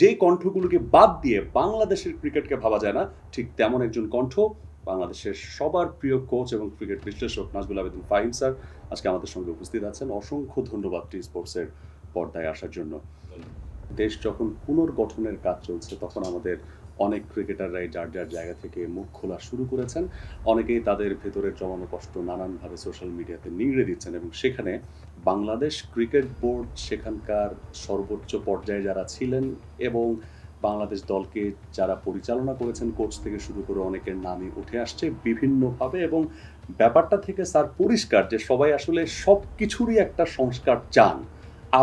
যেই কণ্ঠগুলোকে বাদ দিয়ে বাংলাদেশের ক্রিকেটকে ভাবা যায় না, ঠিক তেমন একজন কণ্ঠ বাংলাদেশের সবার প্রিয় কোচ এবং ক্রিকেট বিশ্লেষক নাজবুল আবেদিন ফাহিম স্যার আজকে আমাদের সঙ্গে উপস্থিত আছেন। অসংখ্য ধন্যবাদ টি স্পোর্টসের পর্দায় আসার জন্য। দেশ যখন পুনর্গঠনের কাজ চলছে, তখন আমাদের অনেক ক্রিকেটাররাই যার যার জায়গা থেকে মুখ খোলা শুরু করেছেন। অনেকেই তাদের ভেতরের জমানো কষ্ট নানানভাবে সোশ্যাল মিডিয়াতে নিংড়ে দিচ্ছেন এবং সেখানে বাংলাদেশ ক্রিকেট বোর্ড সেখানকার সর্বোচ্চ পর্যায়ে যারা ছিলেন এবং বাংলাদেশ দলকে যারা পরিচালনা করেছেন, কোচ থেকে শুরু করে অনেকের নামই উঠে আসছে বিভিন্নভাবে এবং ব্যাপারটা থেকে স্যার পরিষ্কার যে সবাই আসলে সব কিছুরই একটা সংস্কার চান।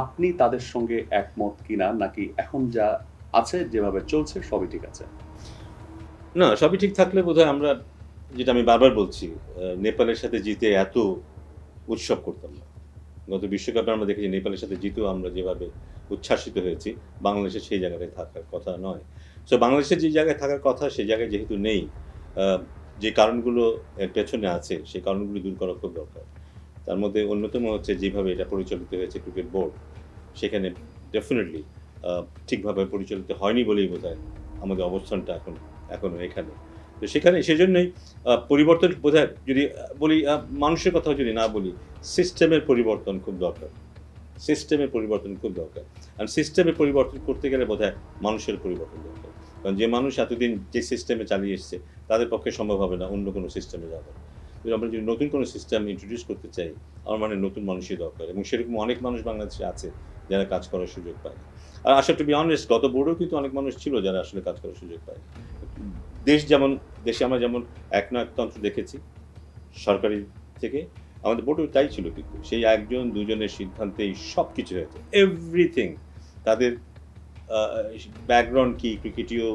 আপনি তাদের সঙ্গে একমত কিনা নাকি এখন যা আছে, যেভাবে চলছে, সবই ঠিক আছে। না, সবই ঠিক থাকলে বোধহয় আমরা, যেটা আমি বারবার বলছি নেপালের সাথে জিতে এত উৎসব করতাম না। গত বিশ্বকাপে আমরা দেখেছি নেপালের সাথে জিতেও আমরা যেভাবে উচ্ছ্বাসিত হয়েছি বাংলাদেশের সেই জায়গায় থাকার কথা নয়। সো বাংলাদেশের যে জায়গায় থাকার কথা সেই জায়গায় যেহেতু নেই যে কারণগুলো এর পেছনে আছে সেই কারণগুলো দূর করা খুব দরকার। তার মধ্যে অন্যতম হচ্ছে, যেভাবে এটা পরিচালিত হয়েছে, ক্রিকেট বোর্ড, সেখানে ডেফিনেটলি ঠিকভাবে পরিচালিত হয়নি বলেই বোধ আমাদের অবস্থানটা এখন এখনও এখানে। তো সেখানে সেজন্যই পরিবর্তন বোধহয় যদি বলি মানুষের কথা যদি না বলি, সিস্টেমের পরিবর্তন খুব দরকার। সিস্টেমের পরিবর্তন খুব দরকার। আর সিস্টেমের পরিবর্তন করতে গেলে বোধহয় মানুষের পরিবর্তন দরকার। কারণ যে মানুষ এতদিন যে সিস্টেমে চালিয়ে এসছে, তাদের পক্ষে সম্ভব হবে না অন্য কোনো সিস্টেমে যাবে যদি আমরা যদি নতুন কোনো সিস্টেম ইন্ট্রোডিউস করতে চাই, আমার মানে নতুন মানুষই দরকার। এবং সেরকম অনেক মানুষ বাংলাদেশে আছে যারা কাজ করার সুযোগ পায় আর আসলে টু বি অনেস্ট গত বোর্ডেও কিন্তু অনেক মানুষ ছিল যারা আসলে কাজ করার সুযোগ পায় দেশ যেমন, দেশে আমরা যেমন এক একনায়কতন্ত্র দেখেছি, সরকারি থেকে, আমাদের বোর্ডেও তাই ছিল কিন্তু। সেই একজন, দুজনের সিদ্ধান্তেই সব কিছু হয়েছে। এভরিথিং তাদের ব্যাকগ্রাউন্ড কী, ক্রিকেটীয়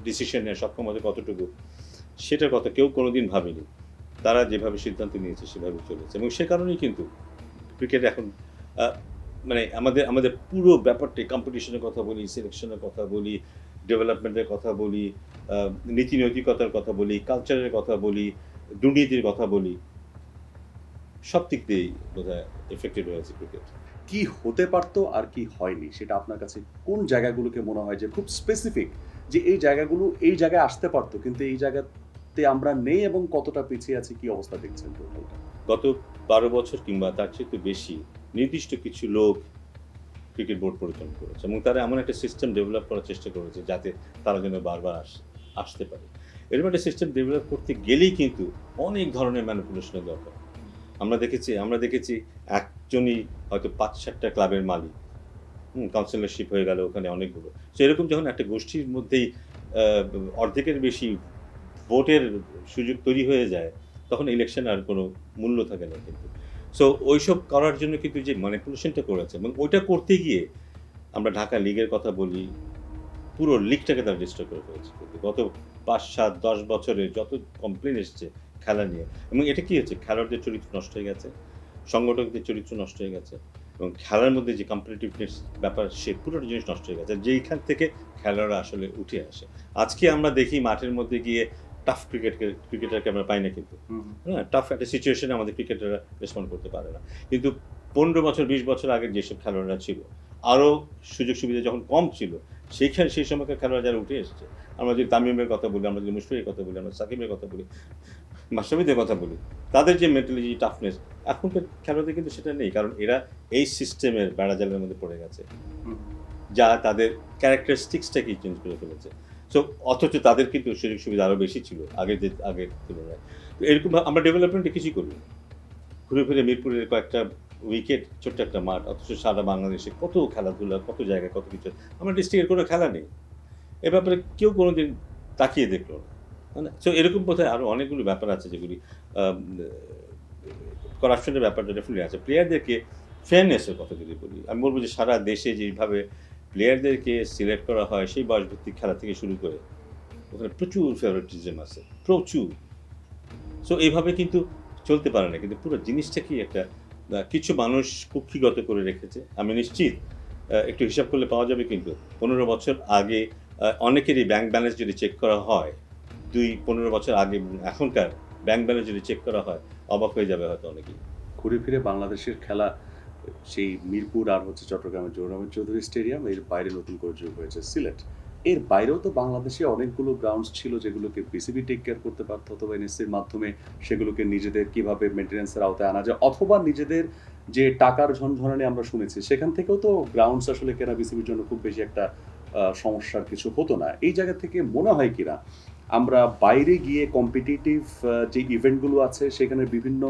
ডিসিশনের সক্ষমতা কতটুকু, সেটার কথা কেউ কোনোদিন ভাবেনি। তারা যেভাবে সিদ্ধান্ত নিয়েছে, সেভাবে চলেছে। এবং সে কারণেই কিন্তু ক্রিকেট এখন মানে আমাদের আমাদের পুরো ব্যাপারটাই কম্পিটিশনের কথা বলি সিলেকশনের কথা বলি ডেভেলপমেন্টের কথা বলি নীতি নৈতিকতার কথা বলি কালচারের কথা বলি দুর্নীতির কথা বলি সব দিক দিয়েই বোধ হয় এফেক্টেড হয়েছে ক্রিকেট কি হতে পারতো আর কি হয়নি সেটা আপনার কাছে কোন জায়গাগুলোকে মনে হয় যে খুব স্পেসিফিক যে এই জায়গাগুলো এই জায়গায় আসতে পারতো কিন্তু এই জায়গাতে আমরা নেই এবং কতটা পিছিয়ে আছি কি অবস্থা দেখছেন গত বারো বছর কিংবা তার চেয়ে একটু বেশি নির্দিষ্ট কিছু লোক ক্রিকেট বোর্ড পরিচালনা করেছে এবং তারা এমন একটা সিস্টেম ডেভেলপ করার চেষ্টা করেছে যাতে তারা যেন বারবার আস, আসতে পারে। এরকম একটা সিস্টেম ডেভেলপ করতে গেলেই কিন্তু অনেক ধরনের ম্যানিপুলেশনের দরকার। আমরা দেখেছি আমরা দেখেছি একজনই হয়তো পাঁচ সাতটা ক্লাবের মালিক, হুম কাউন্সিলরশিপ হয়ে গেল ওখানে অনেকগুলো। তো এরকম যখন একটা গোষ্ঠীর মধ্যেই অর্ধেকের বেশি ভোটের সুযোগ তৈরি হয়ে যায়, তখন ইলেকশন আর কোনো মূল্য থাকে না কিন্তু। সো ওইসব করার জন্য কিন্তু যে ম্যানিপুলেশনটা করেছে, এবং ওইটা করতে গিয়ে আমরা ঢাকা লিগের কথা বলি, পুরো লিগটাকে তারা ডিস্টার্ব করে ফেলেছে। গত পাঁচ, সাত, দশ বছরে যত কমপ্লেন এসছে খেলা নিয়ে, এবং এটা কী হচ্ছে? খেলোয়াড়দের চরিত্র নষ্ট হয়ে গেছে, সংগঠকদের চরিত্র নষ্ট হয়ে গেছে, এবং খেলার মধ্যে যে কম্পিটিটিভনেস ব্যাপার, সে পুরোটা জিনিস নষ্ট হয়ে গেছে, যেইখান থেকে খেলোয়াড়রা আসলে উঠে আসে। আজকে আমরা দেখি মাঠের মধ্যে গিয়ে টাফ ক্রিকেট ক্রিকেটারকে আমরা পাই না কিন্তু। হ্যাঁ টাফ একটা সিচুয়েশনে আমাদের ক্রিকেটাররা রেসপন্ড করতে পারে না। কিন্তু পনেরো বছর বিশ বছর আগের যেসব খেলোয়াড়রা ছিল আরও সুযোগ সুবিধা যখন কম ছিল সেইখানে সেই সময়কার খেলোয়াড় যারা উঠে এসেছে আমরা যদি তামিমের কথা বলি আমরা যদি মুশফিকের কথা বলি আমরা সাকিবের কথা বলি মাস্টামিদের কথা বলি তাদের যে মেন্টালি যে টাফনেস এখনকার খেলোয়াড়দের কিন্তু সেটা নেই কারণ এরা এই সিস্টেমের বেড়াজালের মধ্যে পড়ে গেছে। যা তাদের ক্যারেক্টারিস্টিক্সটাকেই চেঞ্জ করে ফেলেছে। সো অথচ তাদের কিন্তু সুযোগ সুবিধা আরও বেশি ছিল, আগের যে, আগের তুলনায়। তো এরকম আমরা ডেভেলপমেন্টে কিছুই করি ঘুরে ফিরে মিরপুরের কয়েকটা উইকেট ছোট্ট একটা মাঠ, অথচ সারা বাংলাদেশে কত খেলাধুলা, কত জায়গায় কত কিছু আমরা ডিস্ট্রিক্টের কোনো খেলা নেই। এ ব্যাপারে কেউ কোনো দিন তাকিয়ে দেখল না। মানে সো এরকম বোধহয় আরও অনেকগুলো ব্যাপার আছে যেগুলি করাপশনের ব্যাপারটা ডেফিনেটলি আছে। প্লেয়ারদেরকে ফেয়ারনেসের কথা যদি বলি, আমি বলব যে সারা দেশে যেভাবে প্লেয়ারদেরকে সিলেক্ট করা হয় সেই বয়সভিত্তিক খেলা থেকে শুরু করে। ওখানে প্রচুর ফেভারিটিজম আছে, প্রচুর। সো এইভাবে কিন্তু চলতে পারে না, কিন্তু পুরো জিনিসটা কি একটা কিছু মানুষ কুক্ষিগত করে রেখেছে। আমি নিশ্চিত একটু হিসাব করলে পাওয়া যাবে কিন্তু পনেরো বছর আগে অনেকেরই ব্যাংক ব্যালেন্স যদি চেক করা হয়, দুই, পনেরো বছর আগে এখনকার ব্যাংক ব্যালেন্স যদি চেক করা হয়, অবাক হয়ে যাবে হয়তো অনেকেই। ঘুরে ফিরে বাংলাদেশের খেলা সেই মিরপুর আর হচ্ছে চট্টগ্রামের জৌরামের চৌধুরী স্টেডিয়াম, এর বাইরে নতুন করে যোগ হয়েছে সিলেট। এর বাইরেও তো বাংলাদেশে অনেকগুলো গ্রাউন্ডস ছিল যেগুলোকে বিসিবি টেক কেয়ার করতে পারত অথবা এনএসসির মাধ্যমে সেগুলোকে নিজেদের কীভাবে মেনটেন্যান্সের আওতায় আনা যায় অথবা নিজেদের যে টাকার ঝনঝনানি আমরা শুনেছি, সেখান থেকেও তো গ্রাউন্ডস আসলে কেনা বিসিবির জন্য খুব বেশি একটা সমস্যার কিছু হতো না। এই জায়গা থেকে মনে হয় কিনা? আমরা বাইরে গিয়ে কম্পিটিটিভ যে ইভেন্টগুলো আছে, সেখানে বিভিন্ন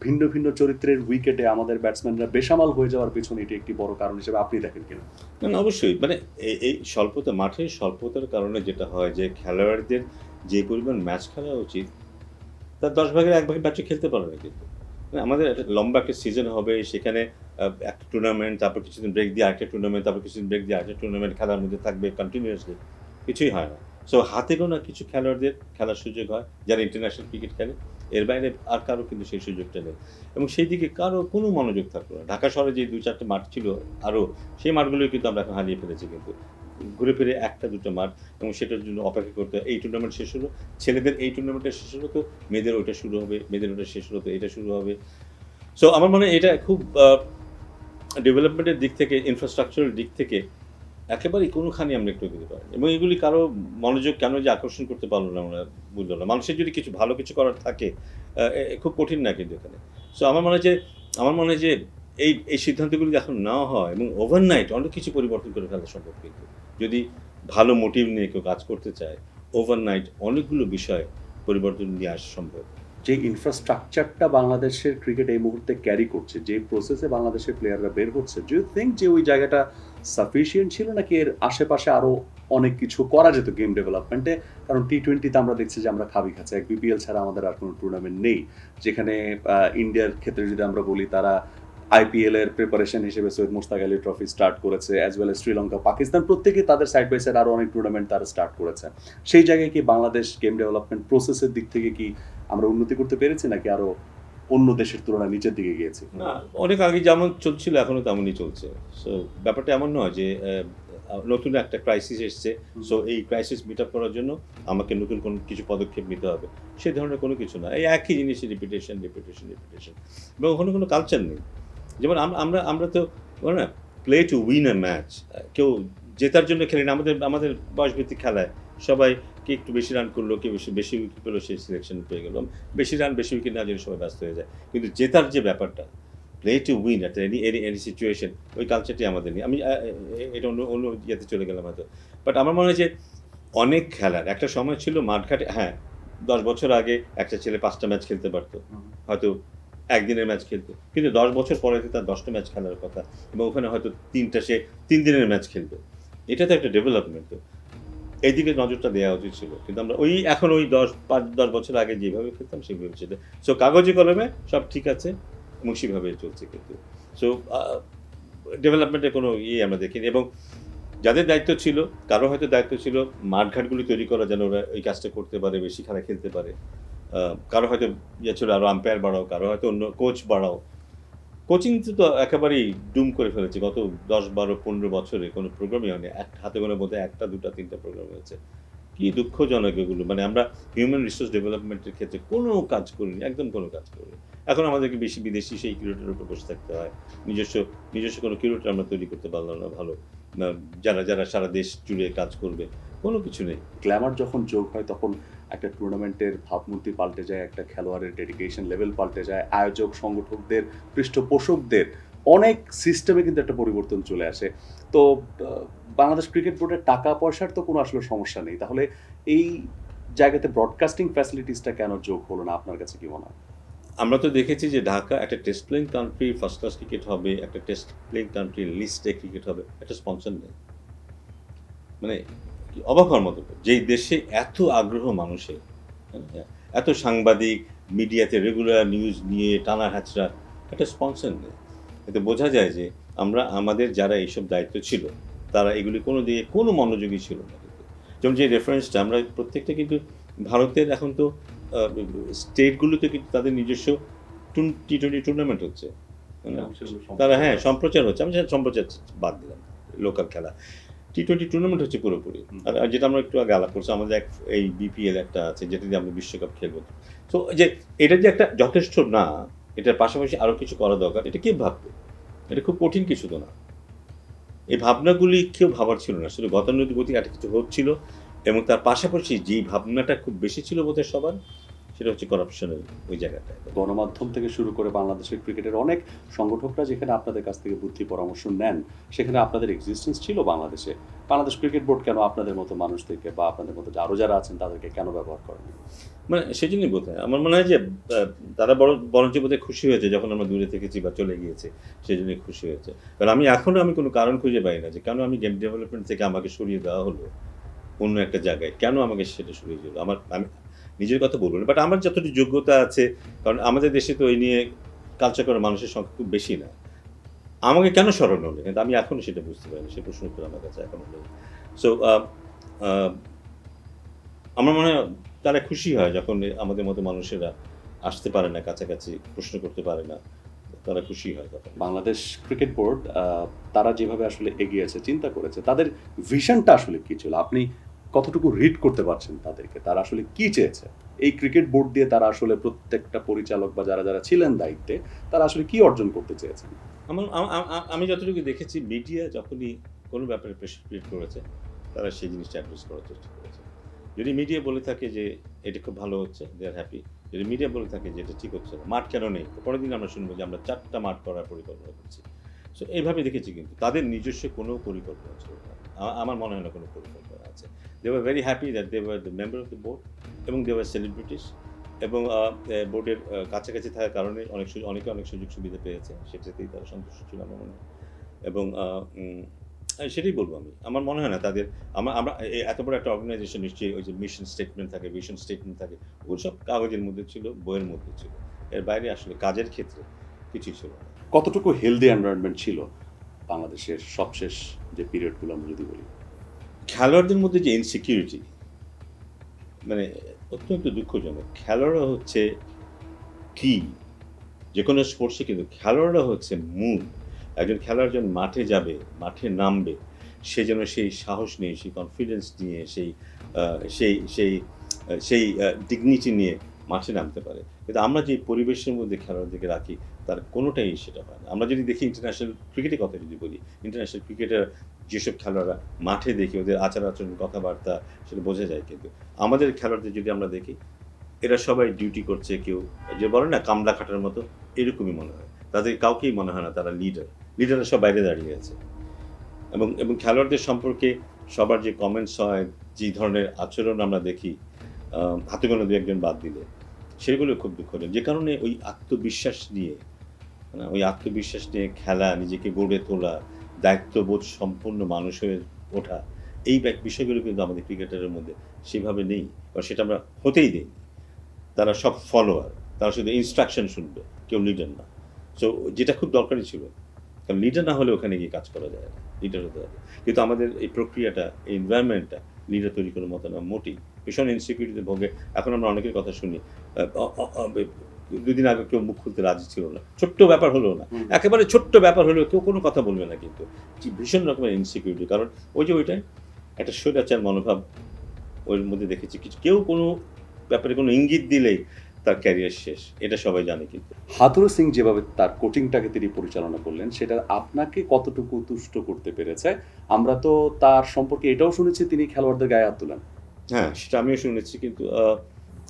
ভিন্ন ভিন্ন চরিত্রের উইকেটে আমাদের ব্যাটসম্যানরা বেসামাল হয়ে যাওয়ার পেছনে এটি একটি বড় কারণ হিসেবে আপনি দেখেন কিনা? না অবশ্যই। মানে এই- স্বল্পতা মাঠের স্বল্পতার কারণে যেটা হয় যে খেলোয়াড়দের যে পরিমাণ ম্যাচ খেলা উচিত, তার দশ ভাগের এক ভাগে ম্যাচে খেলতে পারে না কিন্তু। মানে আমাদের একটা লম্বা একটা সিজন হবে, সেখানে একটা টুর্নামেন্ট তারপর কিছুদিন ব্রেক দিয়ে আরেকটা টুর্নামেন্ট তারপর কিছুদিন ব্রেক দিয়ে আরেকটা টুর্নামেন্ট খেলার মধ্যে থাকবে কন্টিনিউয়াসলি কিছুই হয় না। সো হাতে গোনা কিছু খেলোয়াড়দের খেলার সুযোগ হয়, যারা ইন্টারন্যাশনাল ক্রিকেট খেলে। এর বাইরে আর কারও কিন্তু সেই সুযোগটা নেই। এবং সেই দিকে কারও কোনো মনোযোগ থাকল না। ঢাকা শহরে যে দু চারটে মাঠ ছিল আরও সেই মাঠগুলোই কিন্তু আমরা এখন হারিয়ে ফেলেছি কিন্তু। ঘুরে ফিরে একটা দুটো মাঠ এবং সেটার জন্য অপেক্ষা করতে হয়। এই টুর্নামেন্ট শেষ হলো, ছেলেদের এই টুর্নামেন্টটা শেষ হলো তো মেয়েদের ওইটা শুরু হবে, মেয়েদের ওটা শেষ হলো তো এটা শুরু হবে। সো আমার মনে হয় এটা খুব ডেভেলপমেন্টের দিক থেকে ইনফ্রাস্ট্রাকচারের দিক থেকে একেবারেই কোনোখানি আমরা একটু দিতে পারি এবং এগুলি কারও মনোযোগ কেন যে আকর্ষণ করতে পারল না আমরা বুঝলাম না। মানুষের যদি কিছু ভালো কিছু করার থাকে খুব কঠিন না কিন্তু এখানে। সো আমার মনে হয় যে, আমার মনে হয় যে এই এই সিদ্ধান্তগুলি এখন নেওয়া হয় এবং ওভারনাইট অনেক কিছু পরিবর্তন করে ফেলা সম্ভব কিন্তু। যদি ভালো মোটিভ নিয়ে কেউ কাজ করতে চায় ওভারনাইট অনেকগুলো বিষয় পরিবর্তন নিয়ে আসা সম্ভব। যে ইনফ্রাস্ট্রাকচারটা বাংলাদেশের ক্রিকেট এই মুহূর্তে ক্যারি করছে, যে প্রসেসে বাংলাদেশের প্লেয়াররা বের হচ্ছে ডু থিঙ্ক যে ওই জায়গাটা সাফিসিয়েন্ট ছিল নাকি এর আশেপাশে আরও অনেক কিছু করা যেত গেম ডেভেলপমেন্টে কারণ টি টোয়েন্টিতে আমরা দেখছি যে আমরা খাবি খাচ্ছি, এক বিপিএল ছাড়া আমাদের আর কোনো টুর্নামেন্ট নেই, যেখানে ইন্ডিয়ার ক্ষেত্রে যদি আমরা বলি তারা আইপিএল এর প্রিপারেশন হিসেবে সৈয়দ মুস্তাক আলী ট্রফি স্টার্ট করেছে অ্যাজ ওয়েল শ্রীলঙ্কা, পাকিস্তান প্রত্যেকে তাদের সাইড বাই সাইড আরও অনেক টুর্নামেন্ট তারা স্টার্ট করেছে। সেই জায়গায় কি বাংলাদেশ গেম ডেভেলপমেন্ট প্রসেসের দিক থেকে কি আমরা উন্নতি করতে পেরেছি নাকি আরও অন্য দেশের তুলনায় নিচের দিকে গিয়েছি? না, অনেক আগে যেমন চলছিল, এখনও তেমনই চলছে। সো ব্যাপারটা এমন নয় যে নতুন একটা ক্রাইসিস এসছে। সো এই ক্রাইসিস মিট আপ করার জন্য আমাকে নতুন কোনো কিছু পদক্ষেপ নিতে হবে। সেই ধরনের কোনো কিছু না। এই একই জিনিস রিপিটেশন রিপিটেশন রিপিটেশন এবং ওখানে কোনো কালচার নেই। যেমন আমরা আমরা তো, বলে না play to win a match কেউ জেতার জন্য খেলি না। আমাদের আমাদের বয়সভিত্তিক খেলায় সবাই কে একটু বেশি রান করল কে বেশি বেশি উইকেট পেল সেই সিলেকশন পেয়ে গেলাম বেশি রান বেশি উইকেট না জন্য সবাই ব্যস্ত হয়ে যায়। কিন্তু জেতার যে ব্যাপারটা প্লে টু উইন একটা এনি এনি এনি সিচুয়েশন ওই কালচারটি আমাদের নেই। আমি এটা অন্য অন্য ইয়েতে চলে গেলাম হয়তো। বাট আমার মনে হয় যে অনেক খেলার একটা সময় ছিল মাঠঘাটে হ্যাঁ দশ বছর আগে একটা ছেলে পাঁচটা ম্যাচ খেলতে পারতো। হয়তো একদিনের ম্যাচ খেলতো। কিন্তু দশ বছর পরে তো তার দশটা ম্যাচ খেলার কথা। এবং ওখানে হয়তো তিনটা সে তিন দিনের ম্যাচ খেলবে। এটা তো একটা ডেভেলপমেন্ট তো। এইদিকে নজরটা দেওয়া উচিত ছিল। কিন্তু আমরা ওই এখন ওই দশ, পাঁচ, দশ বছর আগে যেভাবে খেলতাম সেভাবে ছিল সো কাগজে কলমে সব ঠিক আছে এবং সেভাবে চলছে কিন্তু। সো ডেভেলপমেন্টের কোনো ইয়ে আমরা দেখিনি এবং যাদের দায়িত্ব ছিল, কারও হয়তো দায়িত্ব ছিল মাঠঘাটগুলি তৈরি করা যেন ওরা এই কাজটা করতে পারে, বেশি খেলা খেলতে পারে। কারও হয়তো ইয়ে ছিল আরও আম্পায়ার বাড়াও, কারও হয়তো অন্য কোচ বাড়াও। কোচিং তো একেবারেই ডুম করে ফেলেছে। গত দশ, বারো, পনেরো বছরে কোনো প্রোগ্রামই হয়নি। এক হাতে গোনার মধ্যে একটা, দুটা, তিনটা প্রোগ্রাম হয়েছে। কি দুঃখজনক এগুলো। মানে আমরা হিউম্যান রিসোর্স ডেভেলপমেন্টের ক্ষেত্রে কোনো কাজ করিনি, একদম কোনো কাজ করিনি। এখন আমাদেরকে বেশি বিদেশি সেই কিউরেটের উপর বসে থাকতে হয়। নিজস্ব নিজস্ব কোনো কিউরেটার আমরা তৈরি করতে পারলাম না ভালো। যারা যারা সারা দেশ জুড়ে কাজ করবে কোনো কিছু নেই। গ্ল্যামার যখন যোগ হয়, তখন একটা টুর্নামেন্টের ভাবমূর্তি পাল্টে যায়, একটা খেলোয়াড়ের ডেডিকেশন লেভেল পাল্টে যায়, আয়োজক, সংগঠকদের, পৃষ্ঠপোষকদের, অনেক সিস্টেমে কিন্তু একটা পরিবর্তন চলে আসে। তো বাংলাদেশ ক্রিকেট বোর্ডের টাকা পয়সার তো কোনো আসলে সমস্যা নেই। তাহলে এই জায়গাতে ব্রডকাস্টিং ফ্যাসিলিটিসটা কেন যোগ হলো না, আপনার কাছে কি মনে হয়? আমরা তো দেখেছি যে ঢাকা একটা test playing country first class cricket হবে, একটা টেস্ট প্লেইং কান্ট্রি লিস্টে ক্রিকেট হবে, একটা স্পন্সর নেই। মানে অবাক হওয়ার মতো যেই দেশে এত আগ্রহ মানুষের হ্যাঁ, এত সাংবাদিক মিডিয়াতে রেগুলার নিউজ নিয়ে টানা হ্যাচড়া একটা স্পন্সর নেই। এতে বোঝা যায় যে আমরা আমাদের যারা এইসব দায়িত্ব ছিল তারা এগুলি কোনো দিকে কোনো মনোযোগী ছিল না যেমন যে রেফারেন্সটা আমরা প্রত্যেকটা কিন্তু ভারতের এখন তো স্টেটগুলোতে কিন্তু তাদের নিজস্ব টি টোয়েন্টি টুর্নামেন্ট হচ্ছে। তারা হ্যাঁ সম্প্রচার হচ্ছে। আমি সম্প্রচার বাদ দিলাম লোকাল খেলা। টি টোয়েন্টি টুর্নামেন্ট হচ্ছে পুরোপুরি। আর যেটা আমরা একটু আগে আলাপ করছি আমাদের এক এই বিপিএল একটা আছে যেটা দিয়ে আমরা বিশ্বকাপ খেলব। তো যে এটা যে একটা যথেষ্ট না এটার পাশাপাশি আরও কিছু করা দরকার এটা কে ভাববে? এটা খুব কঠিন কিছু তো না। এই ভাবনাগুলি কেউ ভাবার ছিল না শুধু গতানুগতিক একটা কিছু হচ্ছিল এবং তার পাশাপাশি যেই ভাবনাটা খুব বেশি ছিল বোধহয় সবার সেটা হচ্ছে করাপশনের ওই জায়গাটায়। গণমাধ্যম থেকে শুরু করে বাংলাদেশের ক্রিকেটের অনেক সংগঠকরা যেখানে আপনাদের কাছ থেকে বুদ্ধি পরামর্শ নেন সেখানে আপনাদের এক্সিস্টেন্স ছিল বাংলাদেশে। বাংলাদেশ ক্রিকেট বোর্ড কেন আপনাদের মতো মানুষদেরকে বা আপনাদের মতো আরও যারা আছেন তাদেরকে কেন ব্যবহার করেন? মানে সেই জন্যই বোধ হয় আমার মনে হয় যে তারা বড় বরঞ্চ বোধহয় খুশি হয়েছে যখন আমরা দূরে থেকেছি বা চলে গিয়েছে সেই জন্যই খুশি হয়েছে। কারণ আমি এখনও আমি কোনো কারণ খুঁজে পাই না যে কেন আমি গেম ডেভেলপমেন্ট থেকে আমাকে সরিয়ে দেওয়া হলো অন্য একটা জায়গায়? কেন আমাকে সেটা সরিয়ে দিল? আমার আমি নিজের কথা বলব না। বাট আমার যতটুকু যোগ্যতা আছে, কারণ আমাদের দেশে তো এই নিয়ে কালচার করার মানুষের সংখ্যা খুব বেশি না। আমাকে কেন স্মরণ হলো? কিন্তু আমি এখনও সেটা বুঝতে পারিনি, সে প্রশ্ন উত্তর আমার কাছে এখনও নেই। সো আমার মনে হয় তারা খুশি হয় যখন আমাদের মতো মানুষেরা আসতে পারে না, কাছাকাছি প্রশ্ন করতে পারে না। তারা খুশি হয় তখন। বাংলাদেশ ক্রিকেট বোর্ড তারা যেভাবে আসলে এগিয়েছে চিন্তা করেছে, তাদের ভিশনটা আসলে কি ছিল? আপনি কতটুকু রিড করতে পারছেন তাদেরকে? তারা আসলে কি চেয়েছে? এই ক্রিকেট বোর্ড দিয়ে তারা আসলে প্রত্যেকটা পরিচালক বা যারা যারা ছিলেন দায়িত্বে, তারা আসলে কি অর্জন করতে চেয়েছেন? আম- যতটুকু দেখেছি মিডিয়া যখনই কোনো ব্যাপারে প্রেশার করেছে, তারা সেই জিনিসটা অ্যাড্রেস করার চেষ্টা করেছে। যদি মিডিয়া বলে থাকে যে এটা খুব ভালো হচ্ছে দে আর হ্যাপি যদি মিডিয়া বলে থাকে যে এটা ঠিক হচ্ছে না, মাঠ কেন নেই? পরের দিন আমরা শুনব যে আমরা চারটা মাঠ করার পরিকল্পনা করছি। সো এইভাবে দেখেছি কিন্তু। তাদের নিজস্ব কোনো পরিকল্পনা ছিল না। আমার মনে হয় না কোনো পরিকল্পনা আছে। They were very happy that they were the member of the board এবং দে ওয়ার সেলিব্রিটিস এবং বোর্ডের কাছাকাছি থাকার কারণে অনেক অনেকে অনেক সুযোগ সুবিধা পেয়েছে। সেটাতেই তারা সন্তুষ্ট ছিল আমার মনে হয়। এবং সেটাই বলব আমি। আমার মনে হয় না তাদের আমার আমরা এত বড় একটা অর্গানাইজেশন নিশ্চয়ই ওই যে মিশন স্টেটমেন্ট থাকে ভিশন স্টেটমেন্ট থাকে ওই সব কাগজের মধ্যে ছিল, বইয়ের মধ্যে ছিল। এর বাইরে আসলে কাজের ক্ষেত্রে কিছুই ছিল না। কতটুকু হেলদি এনভায়রনমেন্ট ছিল বাংলাদেশের সবশেষ যে পিরিয়ডগুলো আমরা যদি বলি? খেলোয়াড়দের মধ্যে যে ইনসিকিউরিটি মানে অত্যন্ত দুঃখজনক। খেলোয়াড়রা হচ্ছে কি? যে কোনো স্পোর্টসে কিন্তু খেলোয়াড়রা হচ্ছে মূল একজন খেলোয়াড় যখন মাঠে যাবে, মাঠে নামবে, সে যেন সেই সাহস নিয়ে, সেই কনফিডেন্স নিয়ে, সেই সেই সেই সেই ডিগনিটি নিয়ে মাঠে নামতে পারে। কিন্তু আমরা যে পরিবেশের মধ্যে খেলোয়াড়দেরকে রাখি তার কোনোটাই সেটা হয় না। আমরা যদি দেখি ইন্টারন্যাশনাল ক্রিকেটের কথা যদি বলি ইন্টারন্যাশনাল ক্রিকেটের যেসব খেলোয়াড়রা মাঠে দেখি ওদের আচার আচরণ, কথাবার্তা সেটা বোঝা যায় কিন্তু আমাদের খেলোয়াড়দের যদি আমরা দেখি, এরা সবাই ডিউটি করছে কেউ, যে বলে না কামলা খাটার মতো, এরকমই মনে হয়। তাদের কাউকেই মনে হয় না তারা লিডার লিডাররা সব বাইরে দাঁড়িয়ে আছে। এবং এবং খেলোয়াড়দের সম্পর্কে সবার যে কমেন্টস হয়, যে ধরনের আচরণ আমরা দেখি হাতে গোনা দু একজন বাদ দিলে, সেগুলো খুব দুঃখজনক। যে কারণে ওই আত্মবিশ্বাস নিয়ে ওই আত্মবিশ্বাস নিয়ে খেলা, নিজেকে গড়ে তোলা, দায়িত্ববোধ সম্পূর্ণ মানুষ হয়ে ওঠা, এই বিষয়গুলো কিন্তু আমাদের ক্রিকেটারের মধ্যে সেভাবে নেই বা সেটা আমরা হতেই দিই তারা সব ফলোয়ার তারা শুধু ইনস্ট্রাকশন শুনবে, কেউ লিডার না। সো যেটা খুব দরকারি ছিল, কারণ লিডার না হলে ওখানে গিয়ে কাজ করা যায় না লিডার হতে হবে। কিন্তু আমাদের এই প্রক্রিয়াটা, এই এনভায়রনমেন্টটা লিডার তৈরি করার মতো না, মোটেই। ভীষণ ইনসিকিউরিটিতে ভোগে। এখন আমরা অনেকের কথা শুনি দুদিন আগে কেউ মুখ খুলতে রাজি ছিল না। ছোট্ট ব্যাপার হলো না। একেবারে ছোট্ট ব্যাপার হলেও কেউ কোনো কথা বলবে না কিন্তু। ভীষণ রকমের ইনসিকিউরিটি কারণ ওই যে ওইটাই একটা স্বৈরাচার মনোভাব ওর মধ্যে দেখেছি। কিছু কেউ কোনো ব্যাপারে কোনো ইঙ্গিত দিলেই তার ক্যারিয়ার শেষ। এটা সবাই জানে কিন্তু। হাতুরু সিং যেভাবে তার কোচিংটাকে তিনি পরিচালনা করলেন সেটা আপনাকে কতটুকু তুষ্ট করতে পেরেছে? আমরা তো তার সম্পর্কে এটাও শুনেছি তিনি খেলোয়াড়দের গায়ে হাত তোলেন। হ্যাঁ সেটা আমিও শুনেছি কিন্তু আহ,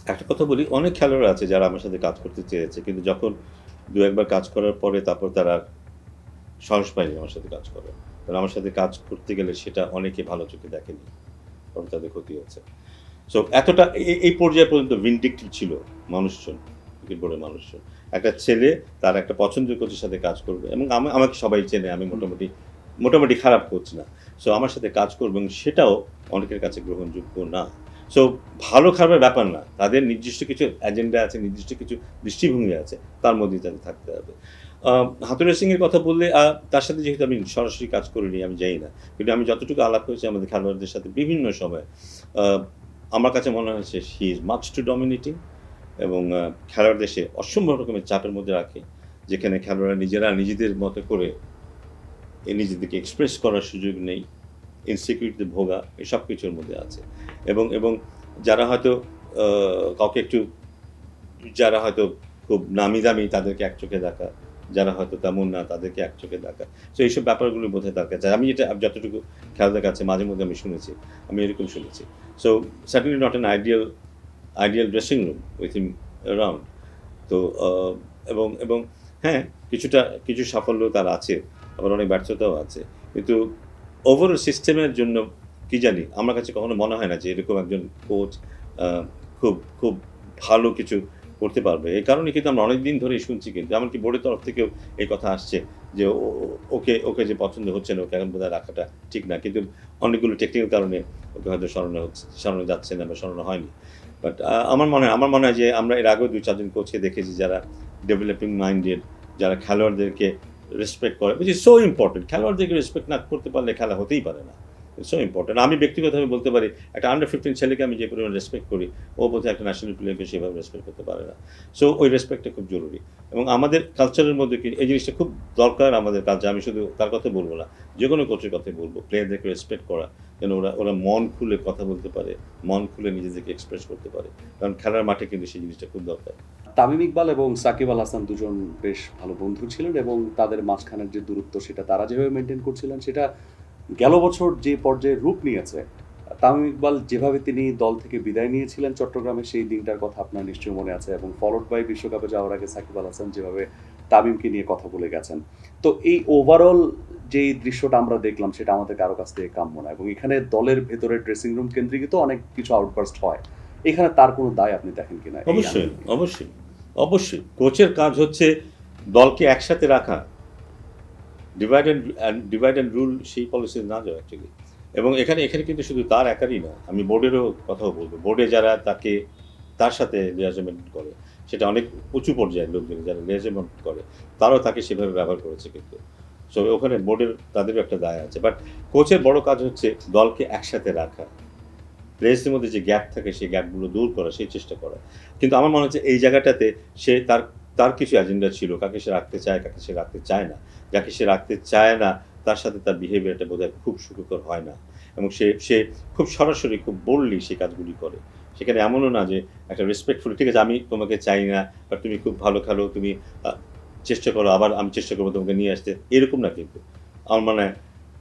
একটা কথা বলি, অনেক খেলোয়াড় আছে যারা আমার সাথে কাজ করতে চেয়েছে, কিন্তু যখন দু একবার কাজ করার পরে তারপর তারা সাহস পায়নি আমার সাথে কাজ করে কারণ আমার সাথে কাজ করতে গেলে সেটা অনেকে ভালো চোখে দেখেনি, কারণ তাদের ক্ষতি হচ্ছে। সো এতটা এই- পর্যায়ে পর্যন্ত ভিন্ডিক্টিভ ছিল মানুষজন ক্রিকেট বোর্ডের মানুষজন। একটা ছেলে তার একটা পছন্দের কোচের সাথে কাজ করবে, এবং আমা- আমাকে সবাই চেনে, আমি মোটামুটি মোটামুটি খারাপ কোচ না। সো আমার সাথে কাজ করবে, এবং সেটাও অনেকের কাছে গ্রহণযোগ্য না। সো ভালো খারাপের ব্যাপার না। তাদের নির্দিষ্ট কিছু এজেন্ডা আছে, নির্দিষ্ট কিছু দৃষ্টিভঙ্গি আছে, তার মধ্যেই তাদের থাকতে হবে। হাতুরা সিং কথা বললে তার সাথে যেহেতু আমি সরাসরি কাজ করিনি, আমি যাই না। কিন্তু আমি যতটুকু আলাপ হয়েছি আমাদের খেলোয়াড়দের সাথে বিভিন্ন সময় আমার কাছে মনে হয়েছে he is much too dominating এবং খেলোয়াড়দের সে অসম্ভব রকমের চাপের মধ্যে রাখে, যেখানে খেলোয়াড়রা নিজেরা নিজেদের মতো করে নিজেদেরকে এক্সপ্রেস করার সুযোগ নেই। ইনসিকিউরিটিতে ভোগা এসব কিছুর মধ্যে আছে। এবং এবং যারা হয়তো কাউকে একটু, যারা হয়তো খুব নামি দামি তাদেরকে এক চোখে দেখা, যারা হয়তো তেমন না তাদেরকে এক চোখে দেখা। তো এইসব ব্যাপারগুলো বোধহয় তার কাছে। আমি এটা যতটুকু খেয়াল কাছে, মাঝে মধ্যে আমি শুনেছি, আমি এরকম শুনেছি। So certainly not an ideal ideal dressing room with him around তো এবং এবং হ্যাঁ কিছুটা, কিছু সাফল্য তার আছে, আবার অনেক ব্যর্থতাও আছে। কিন্তু ওভারঅল সিস্টেমের জন্য কি জানি, আমার কাছে কখনো মনে হয় না যে এরকম একজন কোচ খুব খুব ভালো কিছু করতে পারবে। এই কারণে কিন্তু আমরা অনেক দিন ধরেই শুনছি কিন্তু, এমনকি বোর্ডের তরফ থেকেও এই কথা আসছে যে ওকে ওকে যে পছন্দ হচ্ছে না, ওকে এখন বোধহয় রাখাটা ঠিক না। কিন্তু অনেকগুলো টেকনিক্যাল কারণে ওকে হয়তো হচ্ছে, সরানো যাচ্ছে না বা সরানো হয়নি। বাট আমার মনে হয় আমার মনে হয় যে আমরা এর আগেও দুই, চারজন কোচকে দেখেছি যারা ডেভেলপিং মাইন্ডেড যারা খেলোয়াড়দেরকে রেসপেক্ট করে বুঝি সো ইম্পর্টেন্ট খেলোয়াড়দেরকে রেসপেক্ট না করতে পারলে খেলা হতেই পারে না। সো ইম্পর্টেন্ট আমি ব্যক্তিগতভাবে বলতে পারি, একটা আন্ডার ফিফটিন ছেলেকে আমি যে পরিমাণ রেসপেক্ট করি, ও বোধহয় একটা ন্যাশনাল প্লেয়ারকে সেভাবে রেসপেক্ট করতে পারে না। সো ওই রেসপেক্টটা খুব জরুরি। এবং আমাদের কালচারের মধ্যে কি, এই জিনিসটা খুব দরকার আমাদের কালচার আমি শুধু তার কথা বলব না যে কোনো কোচের কথাই বলব। প্লেয়ারদেরকে রেসপেক্ট করা, যেন ওরা ওরা মন খুলে কথা বলতে পারে, মন খুলে নিজেদেরকে এক্সপ্রেস করতে পারে। কারণ খেলার মাঠে কিন্তু সেই জিনিসটা খুব দরকার। তামিম ইকবাল এবং সাকিব আল হাসান দুজন বেশ ভালো বন্ধু ছিলেন এবং তাদের মাঝখানের যে দূরত্ব, সেটা তারা যেভাবে মেনটেন করছিলেন, সেটা গেল বছর যে পর্যায়ে রূপ নিয়েছে তামিম ইকবাল যেভাবে তিনি দল থেকে বিদায় নিয়েছিলেন চট্টগ্রামে সেই দিনটার কথা আপনার নিশ্চয়ই মনে আছে এবং ফলোড বাই বিশ্বকাপে যাওয়ার আগে সাকিব আল হাসান যেভাবে তামিমকে নিয়ে কথা বলে গেছেন। তো এই ওভারঅল যে দৃশ্যটা আমরা দেখলাম সেটা আমাদের কারও কাছ থেকে কাম্য না এবং এখানে দলের ভেতরে ড্রেসিং রুম কেন্দ্রীকৃত অনেক কিছু আউটবার্স্ট হয়। এখানে তার কোনো দায় আপনি দেখেন কিনা? অবশ্যই অবশ্যই অবশ্যই। কোচের কাজ হচ্ছে দলকে একসাথে রাখা divide and divide and rule সেই পলিসি না যাওয়া অ্যাকচুয়ালি এবং এখানে এখানে কিন্তু শুধু তার একারই না, আমি বোর্ডেরও কথাও বলব। বোর্ডে যারা তাকে, তার সাথে লিয়াজমেন্ট করে, সেটা অনেক উঁচু পর্যায়ের লোকজন যারা লিয়াজমেন্ট করে, তারাও তাকে সেভাবে ব্যবহার করেছে কিন্তু। সো ওখানে বোর্ডের, তাদেরও একটা দায় আছে। বাট কোচের বড় কাজ হচ্ছে দলকে একসাথে রাখা। প্লেয়ার্সদের মধ্যে যে গ্যাপ থাকে, সেই গ্যাপগুলো দূর করা, সেই চেষ্টা করা। কিন্তু আমার মনে হচ্ছে এই জায়গাটাতে সে তার তার কিছু এজেন্ডা ছিল, কাকে সে রাখতে চায়, কাকে সে রাখতে চায় না। যাকে সে রাখতে চায় না, তার সাথে তার বিহেভিয়ারটা বোধহয় খুব সুখকর হয় না। এবং সে সে খুব সরাসরি, খুব বললি সে কাজগুলি করে। সেখানে এমনও না যে একটা রেসপেক্টফুল ঠিক আছে, আমি তোমাকে চাই না, বা তুমি খুব ভালো খেলো, তুমি চেষ্টা করো, আবার আমি চেষ্টা করব তোমাকে নিয়ে আসতে। এরকম না কিন্তু। আমার মনে হয়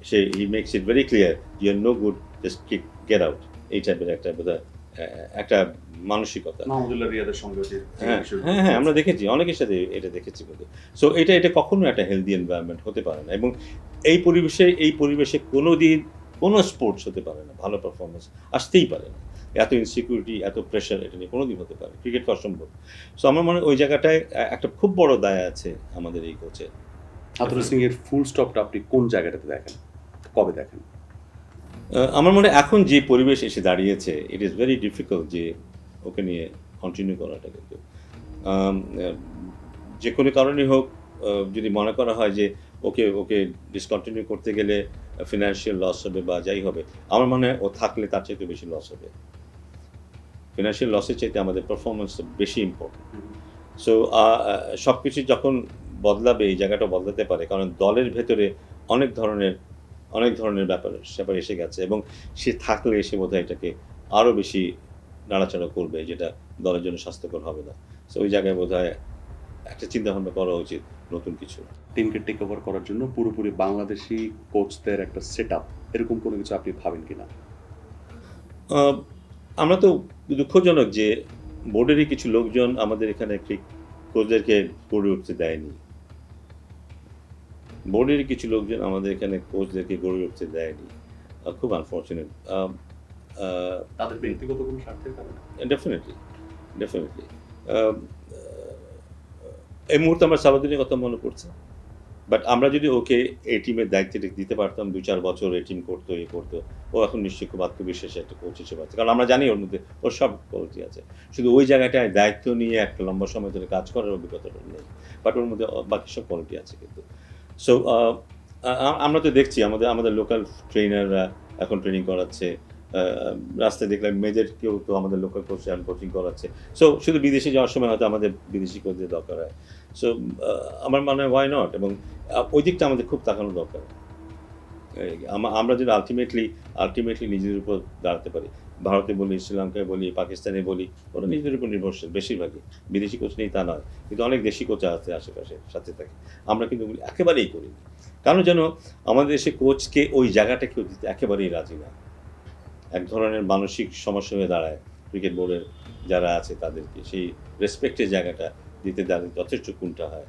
সে he makes it very clear you are no good just kick get out এই টাইপের একটা বোধহয় একটা মানসিকতা। সঙ্গে হ্যাঁ হ্যাঁ হ্যাঁ আমরা দেখেছি অনেকের সাথে এটা দেখেছি কিন্তু সো এটা এটা কখনো একটা হেলদি এনভায়রনমেন্ট হতে পারে না এবং এই পরিবেশে এই পরিবেশে কোনো দিন কোনো স্পোর্টস হতে পারে না ভালো পারফরমেন্স আসতেই পারে না। এত ইনসিকিউরিটি এত প্রেশার এটা নিয়ে কোনো দিন হতে পারে ক্রিকেট অসম্ভব। সো আমার মনে ওই জায়গাটায় একটা খুব বড় দায় আছে আমাদের এই কোচের হাতুর সিং এর ফুল স্টপটা আপনি কোন জায়গাটাতে দেখেন? কবে দেখেন? আমার মনে এখন যে পরিবেশ এসে দাঁড়িয়েছে ইট ইজ ভেরি ডিফিকাল্ট যে ওকে নিয়ে কন্টিনিউ করাটা কিন্তু। যে কোনো কারণেই হোক যদি মনে করা হয় যে ওকে ওকে ডিসকন্টিনিউ করতে গেলে ফিনান্সিয়াল লস হবে বা যাই হবে, আমার মনে হয় ও থাকলে তার চাইতে বেশি লস হবে। ফিনান্সিয়াল লসের চাইতে আমাদের পারফরমেন্স বেশি ইম্পর্টেন্ট সো সব কিছু যখন বদলাবে, এই জায়গাটা বদলাতে পারে, কারণ দলের ভেতরে অনেক ধরনের অনেক ধরনের ব্যাপার ব্যাপার এসে গেছে এবং সে থাকলে সে বোধহয় এটাকে আরও বেশি নাড়াচাড়া করবে যেটা দলের জন্য স্বাস্থ্যকর হবে না। সো ওই জায়গায় বোধহয় একটা চিন্তা ভাবনা করা উচিত নতুন কিছু। টিমকে টেক ওভার করার জন্য পুরোপুরি বাংলাদেশি কোচদের একটা সেট আপ এরকম কোনো কিছু আপনি ভাবেন কি না আমরা তো দুঃখজনক যে বোর্ডেরই কিছু লোকজন আমাদের এখানে ক্রিক- কোচদেরকে গড়ে উঠতে দেয়নি। বোর্ডের কিছু লোকজন আমাদের এখানে কোচদেরকে গড়ে উঠতে দেয়নি। খুব আনফর্চুনেট তাদের ব্যক্তিগত কোনো স্বার্থের কারণে? ডেফিনেটলি ডেফিনেটলি এই মুহূর্তে আমার সালাদিনের কথা মনে পড়ছে। বাট আমরা যদি ওকে এই টিমের দায়িত্বটা দিতে পারতাম দু চার বছর এই টিম করতো এ করতো ও এখন নিশ্চয়ই খুব আত্মবিশ্বাসী একটা কোচ হিসেবে আছে। কারণ আমরা জানি ওর মধ্যে ওর সব কোয়ালিটি আছে। শুধু ওই জায়গাটায় দায়িত্ব নিয়ে একটা লম্বা সময় ধরে কাজ করার অভিজ্ঞতাটা নেই। বাট ওর মধ্যে বাকি সব কোয়ালিটি আছে কিন্তু। সো আমরা তো দেখছি আমাদের আমাদের লোকাল ট্রেনাররা এখন ট্রেনিং করাচ্ছে। রাস্তায় দেখলাম মেজর কেউ তো আমাদের লোকাল কোচ এখন কোচিং করাচ্ছে। সো শুধু বিদেশে যাওয়ার সময় হয়তো আমাদের বিদেশি কোচদের দরকার হয়। সো আমার মনে হয় ওয়াই নট এবং ওই দিকটা আমাদের খুব তাকানো দরকার। আমরা যদি আলটিমেটলি আলটিমেটলি নিজেদের উপর দাঁড়াতে পারি। ভারতে বলি, শ্রীলঙ্কায় বলি, পাকিস্তানে বলি ওরা নিজেদের উপর নির্ভরশীল, বেশিরভাগই। বিদেশি কোচ নেই তা নয়। কিন্তু অনেক দেশি কোচ আছে আশেপাশে, সাথে থাকে। আমরা কিন্তু একেবারেই করিনি কারণ যেন আমাদের দেশে কোচকে ওই জায়গাটা কেউ দিতে একেবারেই রাজি না। এক ধরনের মানসিক সমস্যা হয়ে দাঁড়ায় ক্রিকেট বোর্ডের যারা আছে তাদেরকে। সেই রেসপেক্টের জায়গাটা দিতে তাদের যথেষ্ট কোনটা হয়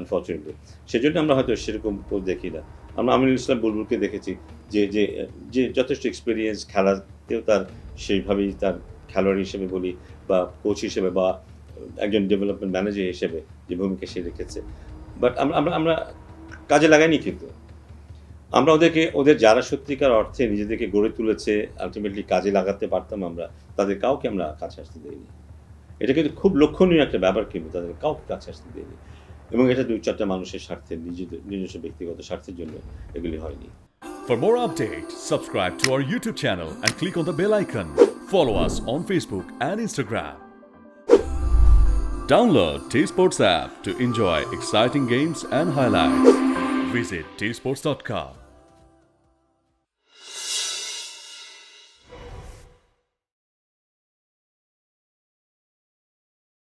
আনফর্চুনেটলি সেজন্য আমরা হয়তো সেরকম দেখি না। আমরা আমিনুল ইসলাম বুলবুলকে দেখেছি যে যে যে যথেষ্ট এক্সপিরিয়েন্স খেলাতেও তার সেইভাবেই তার খেলোয়াড় হিসেবে বলি বা কোচ হিসেবে বা একজন ডেভেলপমেন্ট ম্যানেজার হিসেবে যে ভূমিকা সে রেখেছে। বাট আমরা আমরা আমরা কাজে লাগাইনি কিন্তু। আমরা ওদেরকে, ওদের যারা সত্যিকার অর্থে নিজেদেরকে গড়ে তুলেছে আলটিমেটলি কাজে লাগাতে পারতাম আমরা, তাদের কাউকে আমরা কাছে আসতে দিইনি। এটা কিন্তু খুব লক্ষণীয় একটা ব্যাপার কিন্তু তাদের কাউকে কাছে আসতে দিইনি। এবং এটা দুই চারটা মানুষের স্বার্থে নিজেদের নিজস্ব ব্যক্তিগত স্বার্থের জন্য এগুলি হয়নি For more updates, subscribe to our YouTube channel and click on the bell icon. Follow us on Facebook and Instagram. Download T Sports app to enjoy exciting games and highlights. Visit tsports.com.